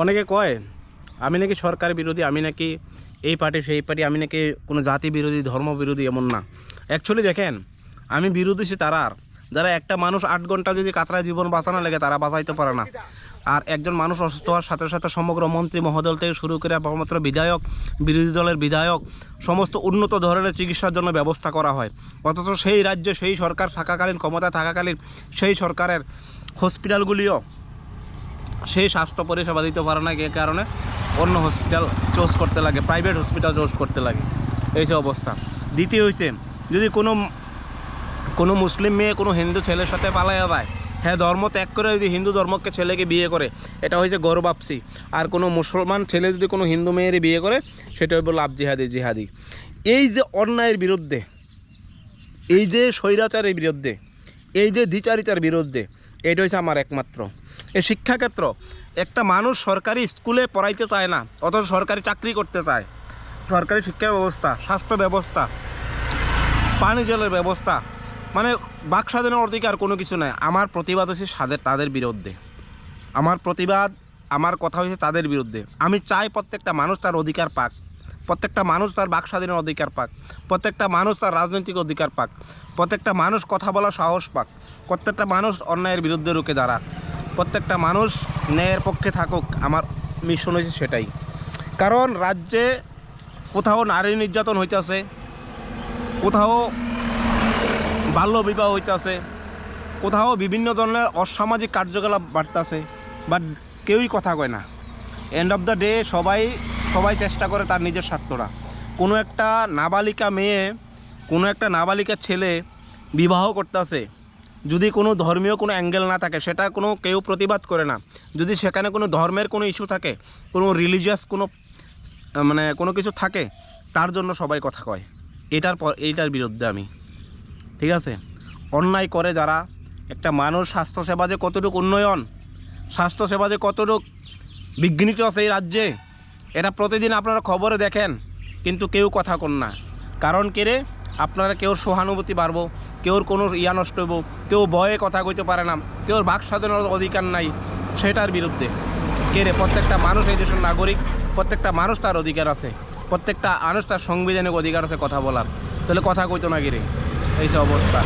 অনেকে কয়, আমি নাকি সরকার বিরোধী, আমি নাকি এই পার্টি, সেই পার্টি, আমি নাকি কোনো জাতি বিরোধী, ধর্ম বিরোধী এমন না। অ্যাকচুয়ালি দেখেন, আমি বিরোধী সে তারার যারা একটা মানুষ আট ঘণ্টা যদি কাতরায় জীবন বাঁচানো লাগে, তারা বাঁচাইতে পারে না। আর একজন মানুষ অসুস্থ হওয়ার সাথে সাথে সমগ্র মন্ত্রী মহোদল থেকে শুরু করে মাত্র বিধায়ক, বিরোধী দলের বিধায়ক, সমস্ত উন্নত ধরনের চিকিৎসার জন্য ব্যবস্থা করা হয়। অথচ সেই রাজ্যে সেই সরকার থাকাকালীন, ক্ষমতায় থাকাকালীন সেই সরকারের হসপিটালগুলিও সেই স্বাস্থ্য পরিষেবা দিতে পারে না এ কারণে অন্য হসপিটাল চুজ করতে লাগে প্রাইভেট হসপিটাল চুজ করতে লাগে। এই যে অবস্থা। দ্বিতীয় হয়েছে যদি কোনো কোনো মুসলিম মেয়ে কোনো হিন্দু ছেলের সাথে পালাইয়া যায় হ্যাঁ ধর্ম ত্যাগ করে যদি হিন্দু ধর্মকে ছেলেকে বিয়ে করে, এটা হয়েছে গৌরবাপসি আর কোনো মুসলমান ছেলে যদি কোনো হিন্দু মেয়েরই বিয়ে করে, সেটা হইব লাভ জিহাদি জিহাদি। এই যে অন্যায়ের বিরুদ্ধে, এই যে স্বৈরাচারের বিরুদ্ধে, এই যে দ্বিচারিতার বিরুদ্ধে এটা হচ্ছে আমার একমাত্র। এই শিক্ষাক্ষেত্র, একটা মানুষ সরকারি স্কুলে পড়াইতে চায় না, অথচ সরকারি চাকরি করতে চায়। সরকারি শিক্ষা ব্যবস্থা, স্বাস্থ্য ব্যবস্থা, পানি জলের ব্যবস্থা মানে বাক স্বাধীনের অধিকার কোনো কিছু নাই। আমার প্রতিবাদ হচ্ছে সাদের তাদের বিরুদ্ধে। আমার প্রতিবাদ, আমার কথা হয়েছে তাদের বিরুদ্ধে। আমি চাই প্রত্যেকটা মানুষ তার অধিকার পাক। প্রত্যেকটা মানুষ তার বাক স্বাধীনের অধিকার পাক, প্রত্যেকটা মানুষ তার রাজনৈতিক অধিকার পাক, প্রত্যেকটা মানুষ কথা বলার সাহস পাক, প্রত্যেকটা মানুষ অন্যায়ের বিরুদ্ধে রুখে দাঁড়াক, প্রত্যেকটা মানুষ ন্যায়ের পক্ষে থাকুক, আমার মিশন হয়েছে সেটাই। কারণ রাজ্যে কোথাও নারী নির্যাতন হইতেছে, কোথাও বাল্য বিবাহ হইতেছে, কোথাও বিভিন্ন ধরনের অসামাজিক কার্যকলাপ বাড়তেছে বাট কেউই কথা কয় না। এন্ড অফ দ্য ডে সবাই সবাই চেষ্টা করে তার নিজের স্বার্থটা কোনো একটা নাবালিকা মেয়ে, কোনো একটা নাবালিকা ছেলে বিবাহ করতেছে যদি কোনো ধর্মীয় কোনো অ্যাঙ্গেল না থাকে, সেটা কোনো কেউ প্রতিবাদ করে না। যদি সেখানে কোনো ধর্মের কোনো ইস্যু থাকে, কোনো রিলিজিয়াস কোনো মানে কোনো কিছু থাকে, তার জন্য সবাই কথা কয়। এটার পর, এইটার বিরুদ্ধে আমি। ঠিক আছে? অন্যায় করে যারা, একটা মানুষ স্বাস্থ্যসেবা যে কতটুকু উন্নয়ন, স্বাস্থ্যসেবা যে কতটুকু বিঘ্নিত আছে এই রাজ্যে এটা প্রতিদিন আপনারা খবরে দেখেন, কিন্তু কেউ কথা কন না। কারণ কেরে আপনারা কেউ সহানুভূতি বাড়বো, কেউর কোনো ইয়া নষ্ট হইব, কেউ ভয়ে কথা কইতে পারে না, কেউর বাক স্বাধীনতার অধিকার নাই, সেটার বিরুদ্ধে। কেরে প্রত্যেকটা মানুষ এই দেশের নাগরিক, প্রত্যেকটা মানুষ তার অধিকার আছে, প্রত্যেকটা মানুষ তার সাংবিধানিক অধিকার আছে কথা বলার। তাহলে কথা কইতো না গিরে এই যে অবস্থা।